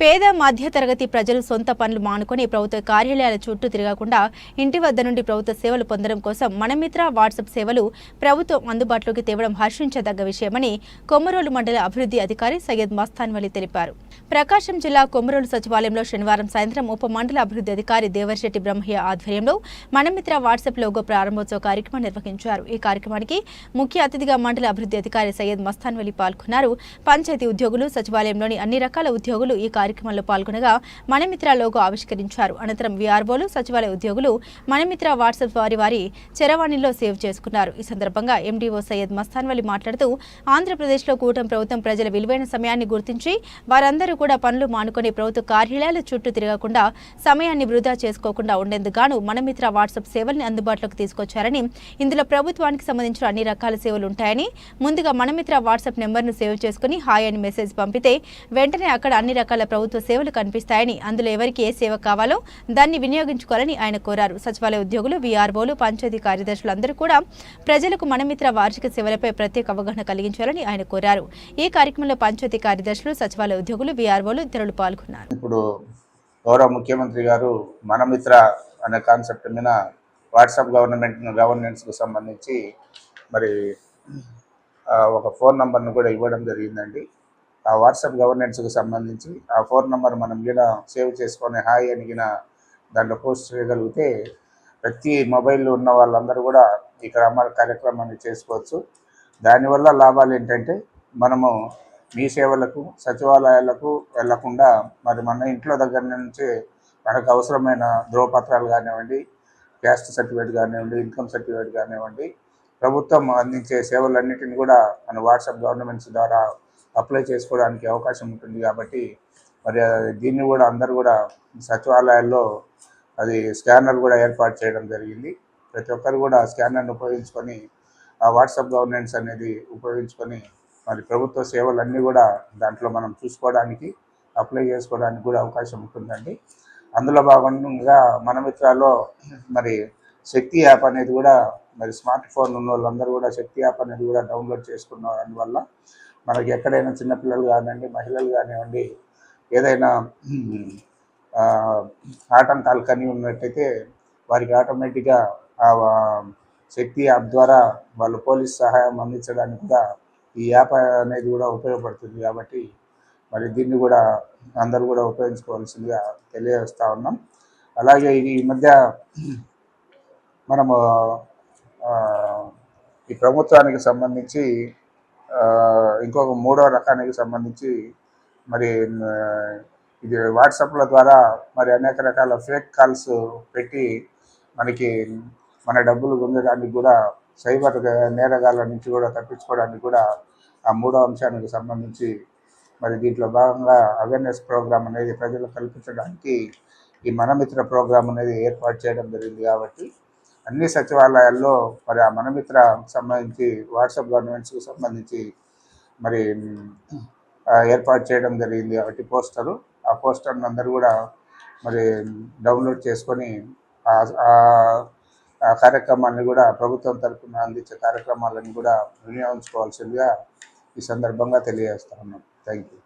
పేద మధ్యతరగతి ప్రజలు సొంత పనులు మానుకొని ప్రభుత్వ కార్యాలయాల చుట్టూ తిరగకుండా ఇంటి వద్ద నుండి ప్రభుత్వ సేవలు పొందడం కోసం మనమిత్ర వాట్సాప్ సేవలు ప్రభుత్వం అందుబాటులోకి తేవడం హర్షించదగ్గ విషయమని కొమ్మరోలు మండల అభివృద్ధి అధికారి సయ్యద్ మస్తాన్వలి తెలిపారు. ప్రకాశం జిల్లా కొమ్మరోలు సచివాలయంలో శనివారం సాయంత్రం ఉప మండల అభివృద్ధి అధికారి దేవర్శెట్టి బ్రహ్మయ్య ఆధ్వర్యంలో మనమిత్ర వాట్సాప్ లోగో ప్రారంభోత్సవ కార్యక్రమం నిర్వహించారు. ఈ కార్యక్రమానికి ముఖ్య అతిథిగా మండల అభివృద్ధి అధికారి సయ్యద్ మస్తాన్వలి పాల్గొన్నారు. పంచాయతీ ఉద్యోగులు సచివాలయంలోని అన్ని రకాల ఉద్యోగులు ఈ కార్యక్రమంలో పాల్గొనగా మనమిత్ర లోగో ఆవిష్కరించారు. అనంతరం వీఆర్ఓలు సచివాలయ ఉద్యోగులు మనమిత్ర వాట్సాప్ వారి వారి చరవాణిలో సేవ్ చేసుకున్నారు. ఈ సందర్భంగా ఎండీఓ సయ్యద్ మస్తాన్వలి మాట్లాడుతూ ఆంధ్రప్రదేశ్లో కూటమి ప్రభుత్వం ప్రజల విలువైన సమయాన్ని గుర్తించి వారందరూ కూడా పనులు మానుకొని ప్రభుత్వ కార్యాలయాల చుట్టూ తిరగకుండా సమయాన్ని వృధా చేసుకోకుండా ఉండేందుకు మనమిత్ర వాట్సాప్ సేవల్ని అందుబాటులోకి తీసుకొచ్చారని ఇందులో ప్రభుత్వానికి సంబంధించిన అన్ని రకాల సేవలు ఉంటాయని ముందుగా మనమిత్ర వాట్సాప్ నెంబర్ను సేవ్ చేసుకుని హాయ్ అని మెసేజ్ పంపితే వెంటనే అక్కడ అన్ని రకాల ప్రభుత్వ సేవలు కనిపిస్తాయని అందులో ఎవరికి ఏ సేవ కావాలో దాన్ని వినియోగించుకోవాలని ఆయన కోరారు. సచివాలయ ఉద్యోగులు వీఆర్ఓలు పంచాయతీ కార్యదర్శులు అందరూ కూడా ప్రజలకు మనమిత్ర వార్షిక సేవలపై ప్రత్యేక అవగాహన కలిగించాలని ఆయన కోరారు. ఈ కార్యక్రమంలో పంచాయతీ కార్యదర్శులు సచివాలయ ఉద్యోగులు వీఆర్ఓలు ఇతరులు పాల్గొన్నారు. ఇప్పుడు గౌరవ ముఖ్యమంత్రి గారు మనమిత్ర అనే కాన్సెప్ట్ మీద వాట్సాప్ గవర్నమెంట్ గవర్నెన్స్కు సంబంధించి మరి ఒక ఫోన్ నంబర్ను కూడా ఇవ్వడం జరిగిందండి. ఆ వాట్సాప్ గవర్నెన్స్కి సంబంధించి ఆ ఫోన్ నెంబర్ మనం గిన సేవ్ చేసుకొని హాయ్ అని గిన దాంట్లో పోస్ట్ చేయగలిగితే ప్రతి మొబైల్లో ఉన్న వాళ్ళందరూ కూడా ఈ క్రమాల కార్యక్రమాన్ని చేసుకోవచ్చు. దానివల్ల లాభాలు ఏంటంటే మనము మీ సేవలకు సచివాలయాలకు వెళ్ళకుండా మరి మన ఇంట్లో దగ్గర నుంచి మనకు అవసరమైన ధ్రువపత్రాలు కానివ్వండి క్యాస్ట్ సర్టిఫికేట్ కానివ్వండి ఇన్కమ్ సర్టిఫికేట్ కానివ్వండి ప్రభుత్వం అందించే సేవలన్నిటిని కూడా మన వాట్సాప్ గవర్నమెంట్స్ ద్వారా అప్లై చేసుకోవడానికి అవకాశం ఉంటుంది కాబట్టి మరి దీన్ని కూడా అందరూ కూడా సచివాలయాల్లో అది స్కానర్ కూడా ఏర్పాటు చేయడం జరిగింది. ప్రతి ఒక్కరు కూడా స్కానర్ను ఉపయోగించుకొని ఆ వాట్సాప్ గవర్నెన్స్ అనేది ఉపయోగించుకొని మరి ప్రభుత్వ సేవలన్నీ కూడా దాంట్లో మనం చూసుకోవడానికి అప్లై చేసుకోవడానికి కూడా అవకాశం ఉంటుందండి. అందులో భాగంగా మన మిత్రాల్లో మరి శక్తి యాప్ అనేది కూడా మరి స్మార్ట్ ఫోన్ ఉన్న వాళ్ళందరూ కూడా శక్తి యాప్ అనేది కూడా డౌన్లోడ్ చేసుకున్న దానివల్ల మనకి ఎక్కడైనా చిన్నపిల్లలు కానివ్వండి మహిళలు కానివ్వండి ఏదైనా ఆటంకాలు కానీ ఉన్నట్టయితే వారికి ఆటోమేటిక్గా ఆ శక్తి యాప్ ద్వారా వాళ్ళు పోలీస్ సహాయం అందించడానికి కూడా ఈ యాప్ అనేది కూడా ఉపయోగపడుతుంది కాబట్టి మరి దీన్ని కూడా అందరూ కూడా ఉపయోగించుకోవాల్సిందిగా తెలియజేస్తా ఉన్నాం. అలాగే ఈ మధ్య మనము ఈ ప్రభుత్వానికి సంబంధించి ఇంకొక మూడో రకానికి సంబంధించి మరి ఇది వాట్సాప్ల ద్వారా మరి అనేక రకాల ఫేక్ కాల్స్ పెట్టి మనకి మన డబ్బులు పొందడానికి కూడా సైబర్ నేరగాళ్ళ నుంచి కూడా తప్పించుకోవడానికి కూడా ఆ మూడో అంశానికి సంబంధించి మరి దీంట్లో భాగంగా అవేర్నెస్ ప్రోగ్రామ్ అనేది ప్రజలకు కల్పించడానికి ఈ మనమిత్ర ప్రోగ్రామ్ అనేది ఏర్పాటు చేయడం జరిగింది కాబట్టి అన్ని సచివాలయాల్లో మరి ఆ మనమిత్ర సంబంధించి వాట్సాప్ గవర్నమెంట్స్కి సంబంధించి మరి ఏర్పాటు చేయడం జరిగింది. ఒకటి పోస్టరు. ఆ పోస్టర్ని అందరూ కూడా మరి డౌన్లోడ్ చేసుకొని ఆ- ఆ కార్యక్రమాన్ని కూడా ప్రభుత్వం తరఫున అందించే కార్యక్రమాలను కూడా వినియోగించుకోవాల్సిందిగా ఈ సందర్భంగా తెలియజేస్తా ఉన్నాం. Thank you